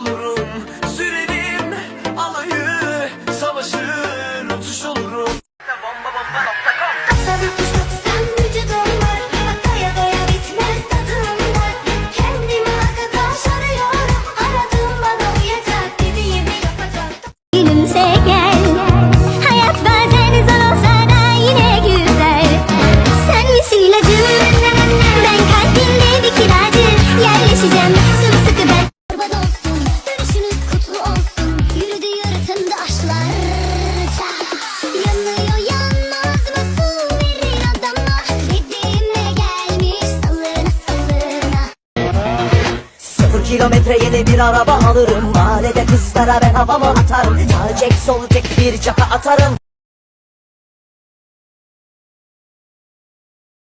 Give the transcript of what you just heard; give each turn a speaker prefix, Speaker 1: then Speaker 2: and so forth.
Speaker 1: mahrum kilometre yeni bir araba alırım. Mahallede kızlara ben havamı atarım. Sağ çek sol çek bir caka atarım